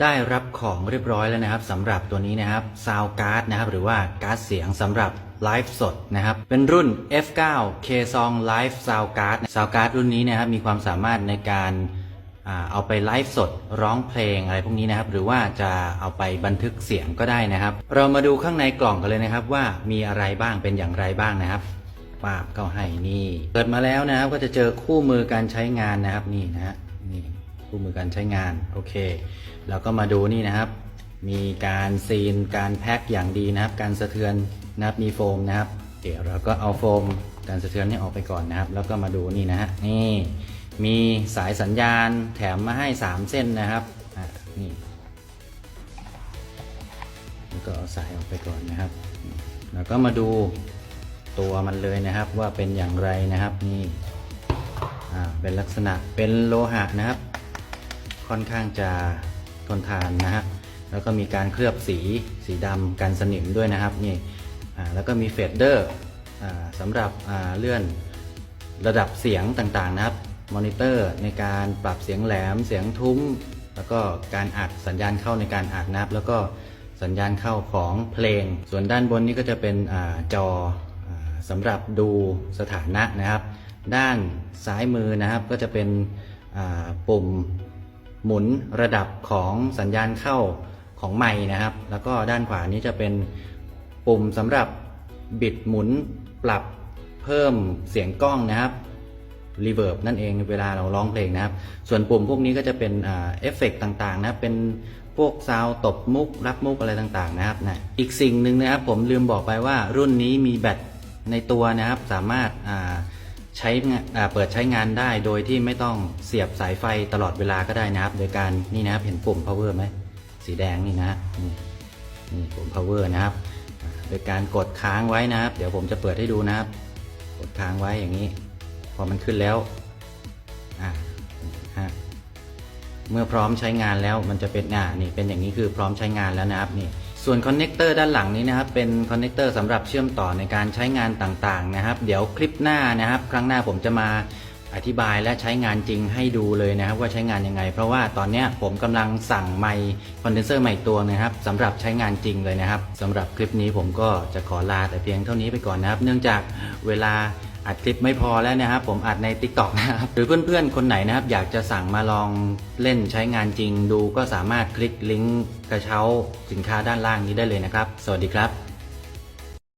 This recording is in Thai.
ได้รับของเรียบร้อยแล้วนะครับสำหรับตัวนี้นะครับซาวการ์ดนะครับหรือว่าการ์ดเสียงสำหรับไลฟ์สดนะครับเป็นรุ่น F9 K Song Live Sound Card Sound Card รุ่นนี้นะครับมีความสามารถในการเอาไปไลฟ์สดร้องเพลงอะไรพวกนี้นะครับ หรือว่าจะเอาไปบันทึกเสียงก็ได้นะครับ เรามาดูข้างในกล่องกันเลยนะครับ ว่ามีอะไรบ้างเป็นอย่างไรบ้างนะครับปาบก็ให้นี่ เปิดมาแล้วนะครับก็จะเจอคู่มือการใช้งานนะครับนี่นะฮะนี่ คู่มือการใช้งานโอเคแล้วก็มาดูนี่นะครับ มีการซีนการแพ็คอย่างดีนะครับ การสะเทือนนะครับมีโฟมนะครับ เดี๋ยวเราก็เอาโฟมการสะเทือนนี่ออกไปก่อนนะครับ แล้วก็มาดูนี่นะฮะนี่มีสายสัญญาณแถมมาให้ 3 เส้นนะครับนี่แล้วก็เอาสายออกไปก่อนนะครับ แล้วก็มาดูตัวมันเลยนะครับว่าเป็นอย่างไรนะครับนี่อ่าเป็นลักษณะเป็นโลหะนะครับ ค่อนข้างจะทนทานนะฮะแล้วก็มีการเคลือบสีสีดำกันสนิมด้วยนะครับนี่แล้วก็มีเฟดเดอร์สำหรับเลื่อนระดับเสียงต่างๆนะครับมอนิเตอร์ในการปรับเสียงแหลมเสียงทุ้ม แล้วก็การอัดสัญญาณเข้าในการอัดนะครับ แล้วก็สัญญาณเข้าของเพลง ส่วนด้านบนนี้ก็จะเป็นอจออสำหรับดูสถานะนะครับ ด้านซ้ายมือนะครับก็จะเป็นปุ่ม หมุนระดับของสัญญาณเข้าของไม้นะครับ แล้วก็ด้านขวานี้จะเป็นปุ่มสำหรับบิดหมุนปรับเพิ่มเสียงกล้องนะครับรีเวิร์บนั่นเองเวลาเราร้องเพลงนะครับ ส่วนปุ่มพวกนี้ก็จะเป็นเอฟเฟกต์ต่างๆนะเป็นพวกซาวด์ตบมุก รับมุกอะไรต่างๆนะครับนะอีกสิ่งหนึ่งนะครับผมลืมบอกไปว่ารุ่นนี้มีแบตในตัวนะครับ สามารถอ่า ใช้เปิดใช้งานได้โดยที่ไม่ต้องเสียบสายไฟตลอดเวลาก็ได้นะครับ โดยการนี่นะครับเห็นปุ่ม power ไหมสีแดงนี่นะนี่นี่ปุ่ม power นะครับ โดยการกดค้างไว้นะครับ เดี๋ยวผมจะเปิดให้ดูนะครับ กดค้างไว้อย่างนี้ พอมันขึ้นแล้วอ่าฮะเมื่อพร้อมใช้งานแล้วมันจะเป็นอ่านี่เป็นอย่างนี้คือพร้อมใช้งานแล้วนะครับนี่ ส่วนคอนเน c เตอร์ด้านหลังนี้นะครับเป็นคอนเน c เตอร์สำหรับเชื่อมต่อในการใช้งานต่างๆนะครับ เดี๋ยวคลิปหน้านะครับ ครั้งหน้าผมจะมาอธิบายและใช้งานจริงให้ดูเลยนะครับ ว่าใช้งานยังไง เพราะว่าตอนนี้ผมกำลังสั่งไมค์คอนเดนเซอร์ใหม่ตัวนะครับสำหรับใช้งานจริงเลยนะครับสำหรับคลิปนี้ผมก็จะขอลาแต่เพียงเท่านี้ไปก่อนนะครับ เนื่องจากเวลา อัดคลิปไม่พอแล้วนะครับผมอัดใน Tik t o อกนะครับหรือเพื่อนๆ คนไหนนะครับ อยากจะสั่งมาลองเล่นใช้งานจริงดูก็สามารถคลิกลิงก์กระเช้าสินค้าด้านล่างนี้ได้เลยนะครับ สวัสดีครับ